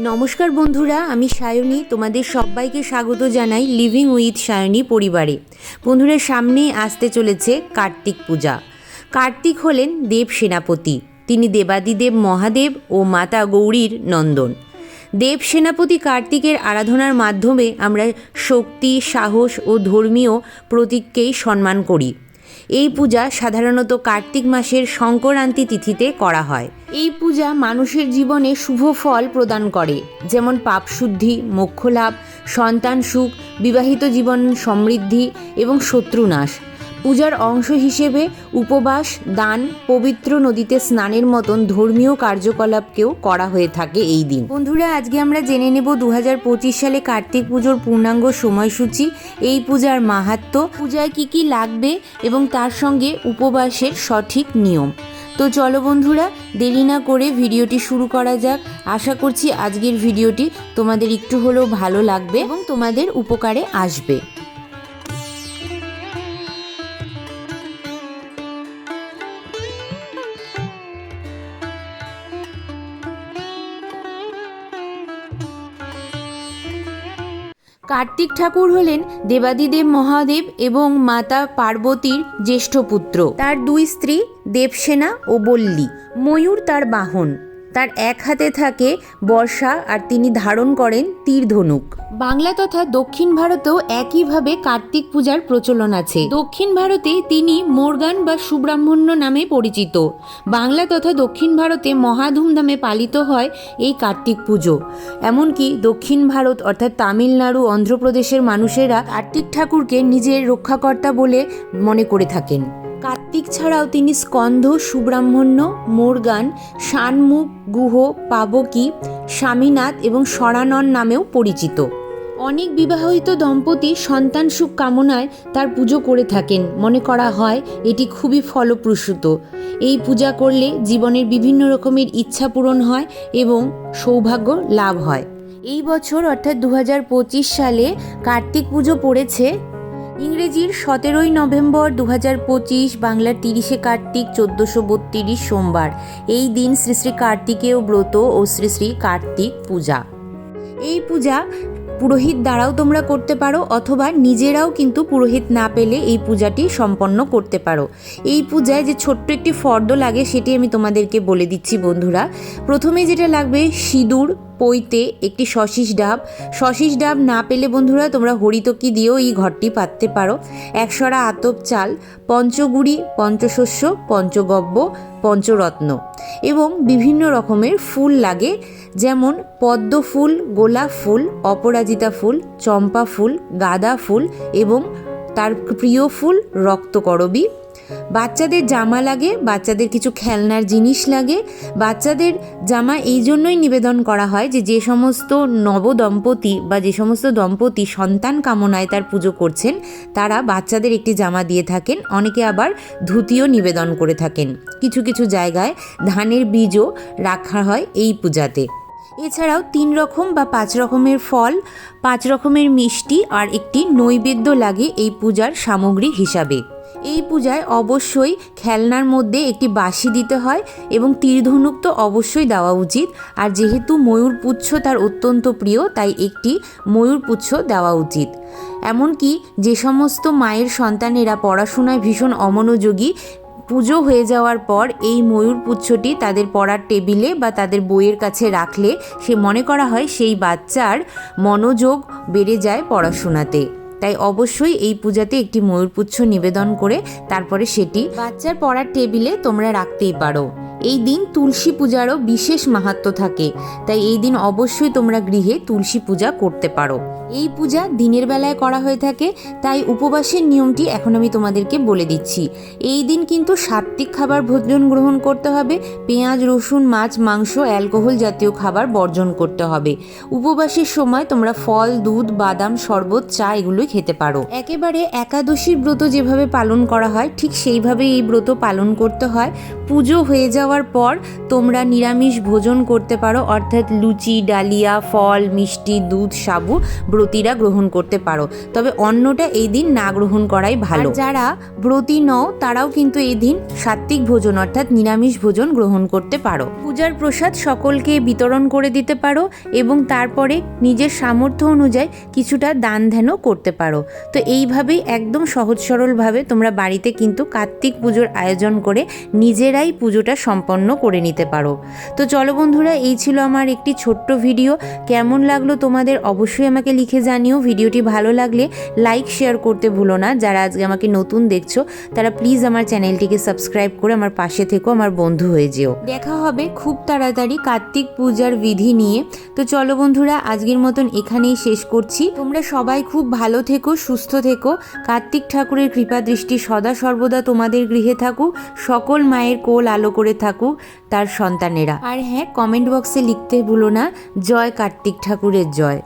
নমস্কার বন্ধুরা, আমি সায়নী। তোমাদের সবাইকে স্বাগত জানাই লিভিং উইথ সায়নী পরিবারে। বন্ধুরা সামনেই আসতে চলেছে কার্তিক পূজা। কার্তিক হলেন দেব সেনাপতি। তিনি দেবাদিদেব মহাদেব ও মাতা গৌরীর নন্দন। দেব সেনাপতি কার্তিকের আরাধনার মাধ্যমে আমরা শক্তি, সাহস ও ধর্মীয় প্রতীককেই সম্মান করি। এই পূজা সাধারণত কার্তিক মাসের সংক্রান্তি তিথিতে করা হয়। এই পূজা মানুষের জীবনে শুভ ফল প্রদান করে, যেমন পাপ পাপশুদ্ধি মোক্ষলাভ সন্তান সুখ, বিবাহিত জীবন সমৃদ্ধি এবং শত্রুনাশ পূজার অংশ হিসেবে উপবাস, দান, পবিত্র নদীতে স্নানের মতন ধর্মীয় কার্যকলাপকেও করা হয়ে থাকে এই দিন। বন্ধুরা, আজকে আমরা জেনে নেব দু সালে কার্তিক পুজোর পূর্ণাঙ্গ সময়সূচি, এই পূজার মাহাত্ম্য পূজায় কি কি লাগবে এবং তার সঙ্গে উপবাসের সঠিক নিয়ম। তো চলো বন্ধুরা, দেরি না করে ভিডিওটি শুরু করা যাক। আশা করছি আজকের ভিডিওটি তোমাদের একটু হলেও ভালো লাগবে এবং তোমাদের উপকারে আসবে। কার্তিক ঠাকুর হলেন দেবাদিদেব মহাদেব এবং মাতা পার্বতীর জ্যেষ্ঠ পুত্র। তার দুই স্ত্রী দেবসেনা ও বল্লী। ময়ূর তার বাহন। তার এক হাতে থাকে বর্ষা আর তিনি ধারণ করেন তীর ধনুক বাংলা তথা দক্ষিণ ভারতেও একইভাবে কার্তিক পূজার প্রচলন আছে। দক্ষিণ ভারতে তিনি মোরগান বা সুব্রাহ্মণ্য নামে পরিচিত। বাংলা তথা দক্ষিণ ভারতে মহা ধুমধামে পালিত হয় এই কার্তিক পুজো। এমনকি দক্ষিণ ভারত অর্থাৎ তামিলনাড়ু, অন্ধ্রপ্রদেশের মানুষেরা কার্তিক ঠাকুরকে নিজের রক্ষাকর্তা বলে মনে করে থাকেন। কার্তিক ছাড়াও তিনি স্কন্ধ, সুব্রাহ্মণ্য, মোরগান, শানমুখ, গুহ, পাবকী, স্বামীনাথ এবং সরানন নামেও পরিচিত। অনেক বিবাহিত দম্পতি সন্তান সুখ কামনায় তার পুজো করে থাকেন। মনে করা হয় এটি খুবই ফলপ্রসূত। এই পূজা করলে জীবনের বিভিন্ন রকমের ইচ্ছা পূরণ হয় এবং সৌভাগ্য লাভ হয়। এই বছর অর্থাৎ দু হাজার পঁচিশ সালে কার্তিক পুজো পড়েছে ইংরেজির সতেরোই নভেম্বর দু হাজার পঁচিশ, বাংলার তিরিশে কার্তিক চোদ্দোশো বত্রিশ সোমবার। এই দিন শ্রী শ্রী কার্তিকেয় ব্রত ও শ্রী শ্রী কার্তিক পূজা। এই পূজা পুরোহিত দ্বারাও তোমরা করতে পারো অথবা নিজেরাও কিন্তু পুরোহিত না পেলে এই পূজাটি সম্পন্ন করতে পারো। এই পূজায় যে ছোট্ট একটি ফর্দ লাগে সেটি আমি তোমাদেরকে বলে দিচ্ছি বন্ধুরা। প্রথমে যেটা লাগবে, সিঁদুর পইতে একটি শশিস ডাব। শশিস ডাব না পেলে বন্ধুরা তোমরা হরিতকি দিয়েও এই ঘরটি পাততে পারো। একশরা আতপ চাল, পঞ্চগুড়ি, পঞ্চশস্য, পঞ্চগব্য, পঞ্চরত্ন এবং বিভিন্ন রকমের ফুল লাগে। যেমন পদ্ম ফুল, গোলাপ ফুল, অপরাজিতা ফুল, চম্পা ফুল, গাঁদা ফুল এবং তার প্রিয় ফুল রক্তকরবী। বাচ্চাদের জামা লাগে, বাচ্চাদের কিছু খেলনার জিনিস লাগে। বাচ্চাদের জামা এই জন্যই নিবেদন করা হয় যে যে সমস্ত নবদম্পতি বা যে সমস্ত দম্পতি সন্তান কামনায় তার পুজো করছেন, তারা বাচ্চাদের একটি জামা দিয়ে থাকেন। অনেকে আবার ধুতিও নিবেদন করে থাকেন। কিছু কিছু জায়গায় ধানের বীজও রাখা হয় এই পূজাতে। এছাড়াও তিন রকম বা পাঁচ রকমের ফল, পাঁচ রকমের মিষ্টি আর একটি নৈবেদ্য লাগে এই পূজার সামগ্রী হিসাবে। এই পূজায় অবশ্যই খেলনার মধ্যে একটি বাঁশি দিতে হয় এবং তীরধনুক তো অবশ্যই দেওয়া উচিত। আর যেহেতু ময়ূরপুচ্ছ তার অত্যন্ত প্রিয়, তাই একটি ময়ূরপুচ্ছ দেওয়া উচিত। এমনকি যে সমস্ত মায়ের সন্তানেরা পড়াশোনায় ভীষণ অমনোযোগী, পুজো হয়ে যাওয়ার পর এই ময়ূর পুচ্ছটি তাদের পড়ার টেবিলে বা তাদের বইয়ের কাছে রাখলে সে মনে করা হয় সেই বাচ্চার মনোযোগ বেড়ে যায় পড়াশোনাতে। তাই অবশ্যই এই পূজাতে একটি ময়ূরপুচ্ছ নিবেদন করে তারপরে সেটি বাচ্চার পড়ার টেবিলে তোমরা রাখতেই পারো। এই দিন তুলসী পূজারও বিশেষ মাহাত্ম থাকে। তাই এই দিন অবশ্যই তোমরা গৃহে তুলসী পূজা করতে পারো। এই পূজা দিনের বেলায় করা হয়ে থাকে, তাই উপবাসের নিয়মটি এখন আমি তোমাদেরকে বলে দিচ্ছি। এই দিন কিন্তু সাত্বিক খাবার ভোজন গ্রহণ করতে হবে, পেঁয়াজ, রসুন, মাছ, মাংস, অ্যালকোহল জাতীয় খাবার বর্জন করতে হবে। উপবাসের সময় তোমরা ফল, দুধ, বাদাম, শরবত, চা এগুলোই খেতে পারো। একেবারে একাদশীর ব্রত যেভাবে পালন করা হয়, ঠিক সেইভাবে এই ব্রত পালন করতে হয়। পুজো হয়ে যাওয়ার দেওয়ার পর তোমরা নিরামিষ ভোজন করতে পারো, অর্থাৎ লুচি, ডালিয়া, ফল, মিষ্টি, দুধ, সাবু ব্রতীরা গ্রহণ করতে পারো। তবে অন্নটা এই দিন না গ্রহণ করাই ভালো। যারা ব্রতী নও, তারাও কিন্তু এই দিন সাত্বিক ভোজন, অর্থাৎ নিরামিষ ভোজন গ্রহণ করতে পারো। পূজার প্রসাদ সকলকে বিতরণ করে দিতে পারো এবং তারপরে নিজের সামর্থ্য অনুযায়ী কিছুটা দান ধ্যানও করতে পারো। তো এইভাবেই একদম সহজ সরলভাবে তোমরা বাড়িতে কিন্তু কার্তিক পুজোর আয়োজন করে নিজেরাই পুজোটা সম্পন্ন করে নিতে পারো। তো চলো বন্ধুরা, এই ছিল আমার একটি ছোট্ট ভিডিও। কেমন লাগল তোমাদের অবশ্যই আমাকে লিখে জানিও। ভিডিওটি ভালো লাগলে লাইক শেয়ার করতে ভুলো না। যারা আজকে আমাকে নতুন দেখছ, তারা প্লিজ আমার চ্যানেলটিকে সাবস্ক্রাইব করে আমার পাশে থেকো, আমার বন্ধু হয়ে যেও। দেখা হবে খুব তাড়াতাড়ি কার্তিক পূজার বিধি নিয়ে। তো চলো বন্ধুরা, আজকের মতন এখানেই শেষ করছি। তোমরা সবাই খুব ভালো থেকো, সুস্থ থেকো। কার্তিক ঠাকুরের কৃপা দৃষ্টি সদা সর্বদা তোমাদের গৃহে থাকুক। সকল মায়ের কোল আলো করে থাকুক তার সন্তানেরা। আর হ্যাঁ কমেন্ট বক্সে লিখতে ভুলো না জয় কার্তিক ঠাকুরের জয়।